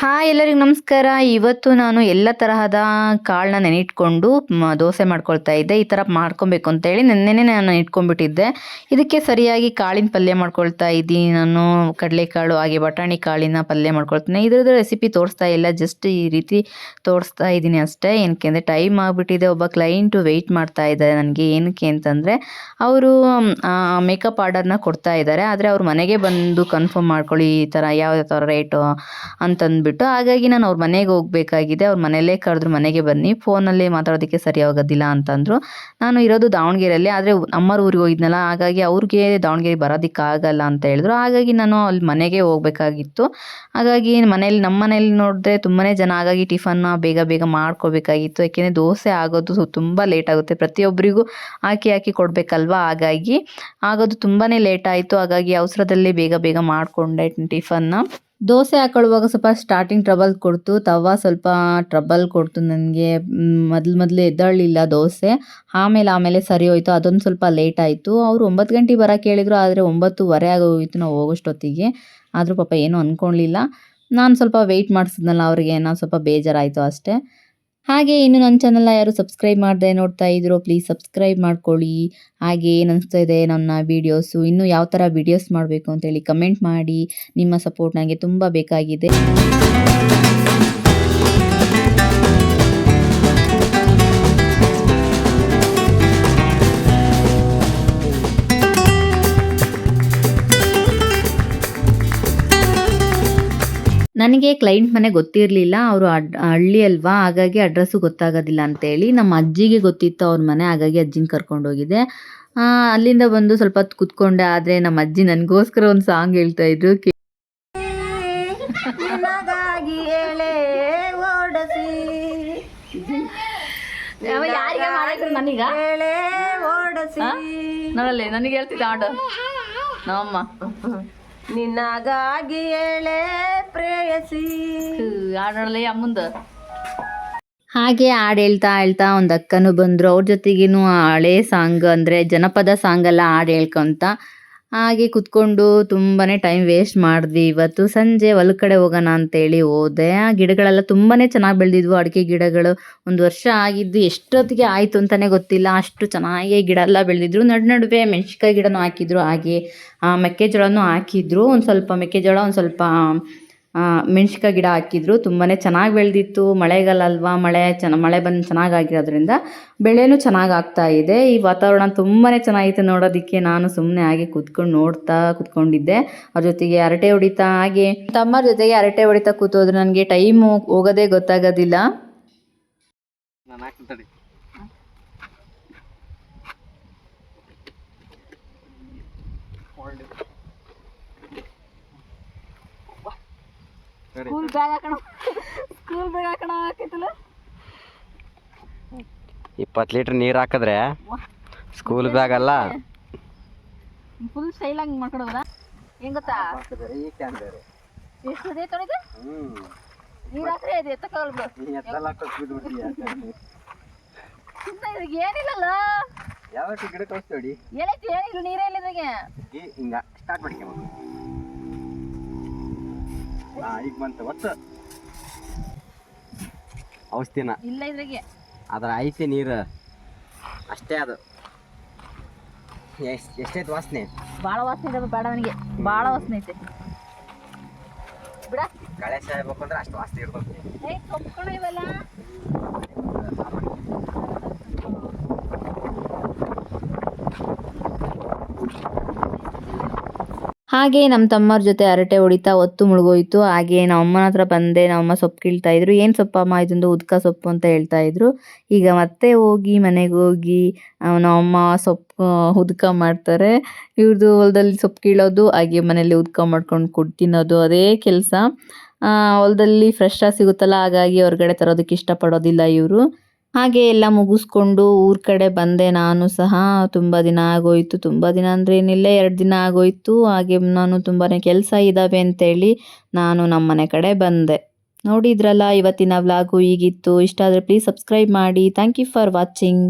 Hi ಎಲ್ಲರಿಗೂ ನಮಸ್ಕಾರ. ಇವತ್ತು ನಾನು ಎಲ್ಲ ತರಹದ ಕಾಳನ್ನ ನೆನಿಟ್ಕೊಂಡು ದೋಸೆ ಮಾಡ್ಕೊಳ್ತಾ ಇದ್ದೆ. ಈ ಥರ ಮಾಡ್ಕೊಬೇಕು ಅಂತೇಳಿ ನೆನ್ನೆನೇ ನಾನು ಇಟ್ಕೊಂಡ್ಬಿಟ್ಟಿದ್ದೆ. ಇದಕ್ಕೆ ಸರಿಯಾಗಿ ಕಾಳಿನ ಪಲ್ಯ ಮಾಡ್ಕೊಳ್ತಾ ಇದ್ದೀನಿ. ನಾನು ಕಡಲೆಕಾಳು, ಹಾಗೆ ಬಟಾಣಿ ಕಾಳಿನ ಪಲ್ಯ ಮಾಡ್ಕೊಳ್ತೀನಿ. ಇದ್ರದ್ದು ರೆಸಿಪಿ ತೋರಿಸ್ತಾ ಇಲ್ಲ. ಜಸ್ಟ್ ಈ ರೀತಿ ತೋರಿಸ್ತಾ ಇದ್ದೀನಿ ಅಷ್ಟೇ. ಏನಕ್ಕೆ ಅಂದರೆ ಟೈಮ್ ಆಗಿಬಿಟ್ಟಿದೆ. ಒಬ್ಬ ಕ್ಲೈಂಟು ವೆಯ್ಟ್ ಮಾಡ್ತಾ ಇದ್ದಾರೆ ನನಗೆ. ಏನಕ್ಕೆ ಅಂತಂದರೆ ಅವರು ಮೇಕಪ್ ಆರ್ಡರ್ನ ಕೊಡ್ತಾ ಇದ್ದಾರೆ. ಆದರೆ ಅವ್ರ ಮನೆಗೆ ಬಂದು ಕನ್ಫರ್ಮ್ ಮಾಡ್ಕೊಳ್ಳಿ ಈ ಥರ ಯಾವ ಥರ ರೇಟು ಅಂತಂದ್ಬಿಟ್ಟು ಹಾಗಾಗಿ ನಾನು ಅವ್ರ ಮನೆಗೆ ಹೋಗಬೇಕಾಗಿದೆ. ಅವ್ರ ಮನೆಯಲ್ಲೇ ಕರೆದ್ರು ಮನೆಗೆ ಬನ್ನಿ. ಫೋನಲ್ಲಿ ಮಾತಾಡೋದಕ್ಕೆ ಸರಿ ಆಗೋದಿಲ್ಲ ಅಂತಂದರು. ನಾನು ಇರೋದು ದಾವಣಗೆರೆಯಲ್ಲಿ, ಆದರೆ ಅಮ್ಮರ ಊರಿಗೆ ಹೋಗಿದ್ನಲ್ಲ, ಹಾಗಾಗಿ ಅವ್ರಿಗೆ ದಾವಣಗೆರೆ ಬರೋದಕ್ಕಾಗಲ್ಲ ಅಂತ ಹೇಳಿದ್ರು. ಹಾಗಾಗಿ ನಾನು ಅಲ್ಲಿ ಮನೆಗೆ ಹೋಗಬೇಕಾಗಿತ್ತು. ಹಾಗಾಗಿ ಮನೇಲಿ ನಮ್ಮ ಮನೇಲಿ ನೋಡಿದ್ರೆ ತುಂಬಾ ಜನ, ಹಾಗಾಗಿ ಟಿಫನ್ನ ಬೇಗ ಬೇಗ ಮಾಡ್ಕೋಬೇಕಾಗಿತ್ತು ಯಾಕೆಂದರೆ ದೋಸೆ ಆಗೋದು ತುಂಬ ಲೇಟ್ ಆಗುತ್ತೆ. ಪ್ರತಿಯೊಬ್ಬರಿಗೂ ಹಾಕಿ ಹಾಕಿ ಕೊಡಬೇಕಲ್ವಾ? ಹಾಗಾಗಿ ಆಗೋದು ತುಂಬಾ ಲೇಟ್ ಆಯಿತು. ಹಾಗಾಗಿ ಅವಸರದಲ್ಲಿ ಬೇಗ ಬೇಗ ಮಾಡಿಕೊಂಡೆ ಟಿಫನ್ನ. ದೋಸೆ ಹಾಕೊಳ್ಳುವಾಗ ಸ್ವಲ್ಪ ಸ್ಟಾರ್ಟಿಂಗ್ ಟ್ರಬಲ್ ಕೊಡ್ತು. ತವ ಸ್ವಲ್ಪ ಟ್ರಬಲ್ ಕೊಡ್ತು ನನಗೆ. ಮೊದಲು ಮೊದಲು ಎದ್ದಳಲಿಲ್ಲ ದೋಸೆ. ಆಮೇಲೆ ಆಮೇಲೆ ಸರಿ ಹೋಯಿತು. ಅದೊಂದು ಸ್ವಲ್ಪ ಲೇಟ್ ಆಯಿತು. ಅವರು ಒಂಬತ್ತು ಗಂಟೆಗೆ ಬರೋಕೆ ಹೇಳಿದ್ರು, ಆದರೆ ಒಂಬತ್ತುವರೆ ಆಗೋಗಿತ್ತು ನಾವು ಹೋಗೋಷ್ಟೊತ್ತಿಗೆ. ಆದರೂ ಪಾಪ ಏನೂ ಅಂದ್ಕೊಳ್ಳಿಲ್ಲ ನಾನು ಸ್ವಲ್ಪ ವೆಯ್ಟ್ ಮಾಡಿಸಿದ್ನಲ್ಲ ಅವ್ರಿಗೆ. ನಾನು ಸ್ವಲ್ಪ ಬೇಜಾರಾಯಿತು ಅಷ್ಟೇ. ಹಾಗೆ ಇನ್ನು ನನ್ನ ಚಾನಲ್ನ ಯಾರು ಸಬ್ಸ್ಕ್ರೈಬ್ ಮಾಡದೆ ನೋಡ್ತಾ ಇದ್ರೋ ಪ್ಲೀಸ್ ಸಬ್ಸ್ಕ್ರೈಬ್ ಮಾಡ್ಕೊಳ್ಳಿ. ಹಾಗೆ ಏನು ಇದೆ ನನ್ನ ವೀಡಿಯೋಸು ಇನ್ನೂ ಯಾವ ಥರ ವೀಡಿಯೋಸ್ ಮಾಡಬೇಕು ಅಂತೇಳಿ ಕಮೆಂಟ್ ಮಾಡಿ. ನಿಮ್ಮ ಸಪೋರ್ಟ್ ನನಗೆ ತುಂಬ ಬೇಕಾಗಿದೆ. ನನಗೆ ಕ್ಲೈಂಟ್ ಮನೆ ಗೊತ್ತಿರಲಿಲ್ಲ ಅವರು ಅಡ್ ಹಳ್ಳಿ ಅಲ್ವಾ ಹಾಗಾಗಿ ಅಡ್ರೆಸ್ಸು ಗೊತ್ತಾಗೋದಿಲ್ಲ ಅಂತೇಳಿ ನಮ್ಮ ಅಜ್ಜಿಗೆ ಗೊತ್ತಿತ್ತು ಅವ್ರ ಮನೆ ಹಾಗಾಗಿ ಅಜ್ಜಿನ ಕರ್ಕೊಂಡೋಗಿದ್ದೆ ಅಲ್ಲಿಂದ ಬಂದು ಸ್ವಲ್ಪ ಹೊತ್ತು ಕೂತ್ಕೊಂಡೆ ಆದರೆ ನಮ್ಮ ಅಜ್ಜಿ ನನಗೋಸ್ಕರ ಒಂದು ಸಾಂಗ್ ಹೇಳ್ತಾ ಇದ್ರು ನನಗ ಹೇಳ್ತಿದ್ದ ಆಡ ನಮ್ಮಮ್ಮ. ನಿನಗಾಗಿ ಎಳೆ ಪ್ರೇಯಸಿ. ಅಮ್ಮಂದು ಹಾಗೆ ಹಾಡು ಹೇಳ್ತಾ ಹೇಳ್ತಾ ಒಂದು ಅಕ್ಕನೂ ಬಂದರು. ಅವ್ರ ಜೊತೆಗೇನು ಹಳೆ ಸಾಂಗ್ ಅಂದರೆ ಜನಪದ ಸಾಂಗ್ ಎಲ್ಲ ಹಾಡು ಹೇಳ್ಕೊಂತ ಹಾಗೆ ಕುತ್ಕೊಂಡು ತುಂಬಾ ಟೈಮ್ ವೇಸ್ಟ್ ಮಾಡಿದ್ವಿ. ಇವತ್ತು ಸಂಜೆ ಹೊಲ ಕಡೆ ಹೋಗೋಣ ಅಂತೇಳಿ ಹೋದೆ. ಆ ಗಿಡಗಳೆಲ್ಲ ತುಂಬಾ ಚೆನ್ನಾಗಿ ಬೆಳೆದಿದ್ವು. ಅಡಿಕೆ ಗಿಡಗಳು ಒಂದು ವರ್ಷ ಆಗಿದ್ದು ಎಷ್ಟೊತ್ತಿಗೆ ಆಯಿತು ಅಂತಲೇ ಗೊತ್ತಿಲ್ಲ. ಅಷ್ಟು ಚೆನ್ನಾಗಿ ಗಿಡ ಎಲ್ಲ ಬೆಳೆದಿದ್ರು. ನಡು ನಡುವೆ ಮೆಣಸಿನ್ಕಾಯಿ ಗಿಡನೂ ಹಾಕಿದ್ರು. ಹಾಗೆ ಮೆಕ್ಕೆಜೋಳನೂ ಹಾಕಿದ್ರು. ಒಂದು ಸ್ವಲ್ಪ ಮೆಕ್ಕೆಜೋಳ, ಒಂದು ಸ್ವಲ್ಪ ಮೆಣಸಿನ್ಕಾಯಿ ಗಿಡ ಹಾಕಿದ್ರು. ತುಂಬಾ ಚೆನ್ನಾಗಿ ಬೆಳೆದಿತ್ತು. ಮಳೆಗಾಲ ಅಲ್ವಾ ಮಳೆ ಚೆನ್ನ ಮಳೆ ಬಂದು ಚೆನ್ನಾಗಿ ಆಗಿರೋದ್ರಿಂದ ಬೆಳೆನೂ ಚೆನ್ನಾಗಿ ಆಗ್ತಾ ಇದೆ. ಈ ವಾತಾವರಣ ತುಂಬಾ ಚೆನ್ನಾಗಿತ್ತು ನೋಡೋದಕ್ಕೆ. ನಾನು ಸುಮ್ಮನೆ ಹಾಗೆ ಕೂತ್ಕೊಂಡು ನೋಡ್ತಾ ಕೂತ್ಕೊಂಡಿದ್ದೆ. ಅವ್ರ ಜೊತೆಗೆ ಹರಟೆ ಹೊಡಿತಾ ಹಾಗೆ ತಮ್ಮರ ಜೊತೆಗೆ ಹರಟೆ ಹೊಡಿತಾ ಕೂತೋದ್ರೆ ನನಗೆ ಟೈಮು ಹೋಗೋದೇ ಗೊತ್ತಾಗೋದಿಲ್ಲ. ನಾನು ಸ್ಕೂಲ್ ಬ್ಯಾಗ್ ಹಾಕೋಣ ಸ್ಕೂಲ್ ಬ್ಯಾಗ್ ಹಾಕೋಣ ಹಾಕಿತ್ತಲ್ಲ ಇಪ್ಪತ್ತು ಲೀಟ್ರ್ ನೀರು ಹಾಕಿದ್ರೆ ಸ್ಕೂಲ್ ಬ್ಯಾಗ್ ಅಲ್ಲ ಫುಲ್ ಸ್ಟೈಲ್ ಆಗಿ ಮಾಡ್ಕೊಡೋದ್ರ ಹೆಂಗ್ ಗೊತ್ತಾ ಎಷ್ಟು ಅದೇ ತೊಳೆದು ನೀರು ಹಾಕ್ರೆ ಅದು ಎತ್ತಕ್ಕಾಗಲ್ಲ ಚಿಂತ ಇದ್ರಿಗೆ ಏನಿಲ್ಲಲ್ಲ. ಯಾವ ಗಿಡ ಕಳಿಸ್ತೇಡಿ ಏನೈತಿ ಏನಿಲ್ಲ ನೀರೇ ಇಲ್ಲ ಇದ್ರಾಗೆ. ಹಿಂಗ ಸ್ಟಾರ್ಟ್ ಮಾಡಿ ಹಾ ಈಗ ಬಂತ. ಒತ್ತು. ಔಷಧಿನ. ಇಲ್ಲ ಇದ್ರಾಗೆ. ಅದ್ರ ಐತಿ ನೀರು. ಅಷ್ಟೇ ಅದು. ಎಷ್ಟು ಎಷ್ಟೈತೆ ವಾಸನೆ? ಭಾಳ ವಾಸನೆ ಇದೆ ಬೇಡ ನನಗೆ. ಭಾಳ ವಾಸನೆ ಐತೆ. ಬಿಡ. ಕಳೆ ಸಾಯ್ಬೇಕು ಅಂದ್ರೆ ಅಷ್ಟು ವಾಸನೆ ಇರ್ತದೆ ಏ ಇವೆಲ್ಲ. ಹಾಗೆ ನಮ್ಮ ತಮ್ಮರ ಜೊತೆ ಅರಟೆ ಹೊಡಿತಾ ಒತ್ತು ಮುಳುಗೋಯ್ತು. ಹಾಗೆ ನಮ್ಮ ಅಮ್ಮನ ಹತ್ರ ಬಂದೆ ನಮ್ಮಮ್ಮ ಸೊಪ್ಪು ಕೀಳ್ತಾ ಇದ್ರು. ಏನು ಸೊಪ್ಪಮ್ಮ ಇದೊಂದು ಉದ್ಕ ಸೊಪ್ಪು ಅಂತ ಹೇಳ್ತಾ ಇದ್ರು. ಈಗ ಮತ್ತೆ ಹೋಗಿ ಮನೆಗೆ ಹೋಗಿ ನಮ್ಮ ನಮ್ಮಮ್ಮ ಸೊಪ್ಪು ಉದ್ಕ ಮಾಡ್ತಾರೆ. ಇವ್ರದ್ದು ಹೊಲದಲ್ಲಿ ಸೊಪ್ಪು ಕೀಳೋದು, ಹಾಗೆ ಮನೇಲಿ ಉದ್ಕ ಮಾಡ್ಕೊಂಡು ಕೊಟ್ಟು ತಿನ್ನೋದು, ಅದೇ ಕೆಲಸ. ಹೊಲದಲ್ಲಿ ಫ್ರೆಶ್ ಆಗಿ ಸಿಗುತ್ತಲ್ಲ, ಹಾಗಾಗಿ ಹೊರಗಡೆ ತರೋದಕ್ಕೆ ಇಷ್ಟಪಡೋದಿಲ್ಲ ಇವರು. ಹಾಗೆ ಎಲ್ಲ ಮುಗಿಸ್ಕೊಂಡು ಊರ ಕಡೆ ಬಂದೆ ನಾನು ಸಹ. ತುಂಬ ದಿನ ಆಗೋಯ್ತು. ತುಂಬ ದಿನ ಅಂದರೆ ಏನಿಲ್ಲ ಎರಡು ದಿನ ಆಗೋಯ್ತು. ಹಾಗೆ ನಾನು ತುಂಬಾ ಕೆಲಸ ಇದ್ದಾವೆ ಅಂತೇಳಿ ನಾನು ನಮ್ಮ ಮನೆ ಕಡೆ ಬಂದೆ. ನೋಡಿದ್ರಲ್ಲ ಇವತ್ತಿನ ವ್ಲಾಗು ಹೀಗಿತ್ತು ಇಷ್ಟ ಆದರೆ ಪ್ಲೀಸ್ ಸಬ್ಸ್ಕ್ರೈಬ್ ಮಾಡಿ. Thank you for watching